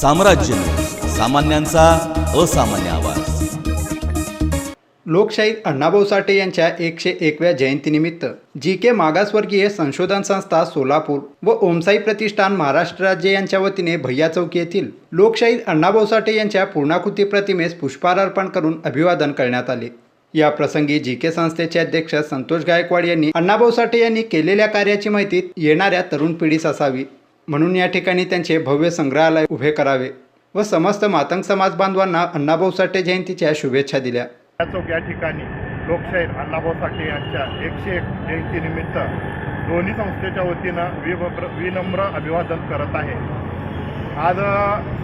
साम्राज्य सामान्यांचा असामान्य आवाज. लोकशाहीर अण्णाभाऊ साठे यांच्या एकशे एकव्या जयंतीनिमित्त जी के मागासवर्गीय संशोधन संस्था सोलापूर व ओमसाई प्रतिष्ठान महाराष्ट्र राज्य यांच्या वतीने भैया चौकी येथील लोकशाहीर अण्णाभाऊ साठे यांच्या पूर्णाकृती प्रतिमेस पुष्पहार अर्पण करून अभिवादन करण्यात आले. या प्रसंगी जी के संस्थेचे अध्यक्ष संतोष गायकवाड यांनी अण्णाभाऊ साठे यांनी केलेल्या कार्याची माहिती येणाऱ्या तरुण पिढीस असावी म्हणून या ठिकाणी त्यांचे भव्य संग्रहालय उभे करावे व समस्त मातंग समाज बांधवांना अण्णाभाऊ साठे जयंतीच्या शुभेच्छा दिल्या. या चौक या ठिकाणी लोकशाहीर अण्णाभाऊ साठे यांच्या एकशे एक जयंतीनिमित्त दोन्ही संस्थेच्या वतीनं विनम्र विनम्र अभिवादन करत आहे. आज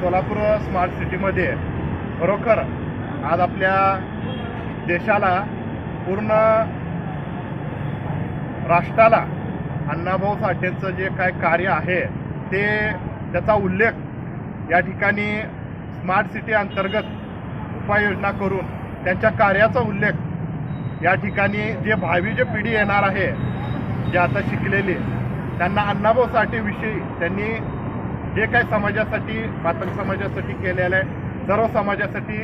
सोलापूर स्मार्ट सिटीमध्ये खरोखर आज आपल्या देशाला पूर्ण राष्ट्राला अण्णाभाऊ साठेंचं जे काय कार्य आहे ते त्याचा उल्लेख या ठिकाणी स्मार्ट सिटी अंतर्गत उपाययोजना करून त्यांच्या कार्याचा उल्लेख या ठिकाणी जे भावी जे पिढी येणार आहे जे आता शिकलेली त्यांना अण्णाभाऊ साठेविषयी त्यांनी जे काही समाजासाठी पातळ समाजासाठी केलेलं आहे सर्व समाजासाठी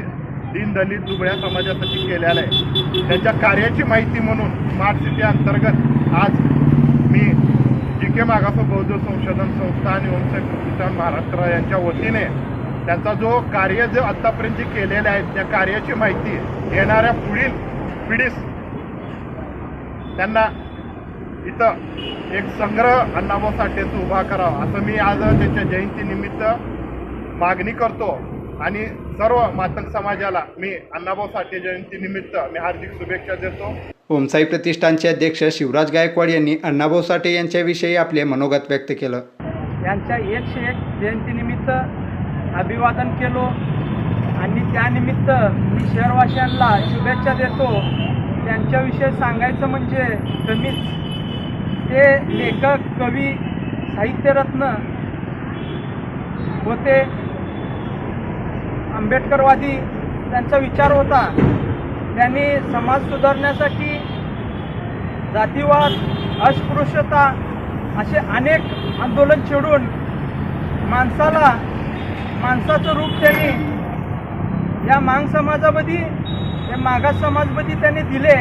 दीनदलित दुबळ्या समाजासाठी केलेलं आहे त्यांच्या कार्याची माहिती म्हणून स्मार्ट सिटी अंतर्गत आज मुख्य मागास बौद्ध संशोधन संस्था आणि ओमसाई प्रतिष्ठान महाराष्ट्र यांच्या वतीने त्यांचा जो कार्य जे आतापर्यंत जे केलेले आहेत त्या कार्याची माहिती येणाऱ्या पुढील पिढीस त्यांना इथं एक संग्रह अण्णाभाऊ साठेचं उभा करावा. असं मी आज त्यांच्या जयंतीनिमित्त मागणी करतो. आणि सर्व मातंग समाजाला मी अण्णाभाऊ साठे जयंतीनिमित्त मी हार्दिक शुभेच्छा देतो. ओमसाई प्रतिष्ठानचे अध्यक्ष शिवराज गायकवाड यांनी अण्णाभाऊ साठे यांच्याविषयी आपले मनोगत व्यक्त केलं. यांच्या एकशे एक जयंतीनिमित्त अभिवादन केलो आणि त्यानिमित्त मी शहरवासियांना शुभेच्छा देतो. त्यांच्याविषयी सांगायचं म्हणजे कमीच ते लेखक कवी साहित्यरत्न होते. आंबेडकरवादी त्यांचा विचार होता. त्यांनी समाज सुधारण्यासाठी जातीवाद अस्पृश्यता असे अनेक आंदोलन छेडून माणसाला माणसाचं रूप त्यांनी या मांग समाजामध्ये या मागास समाजमध्ये त्यांनी दिले.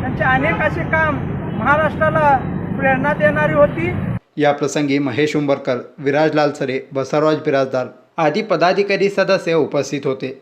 त्यांचे अनेक असे काम महाराष्ट्राला प्रेरणा देणारी होती. या प्रसंगी महेश उंबरकर विराज लालसरे बसवराज बिराजदार आदी पदाधिकारी सदस्य उपस्थित होते।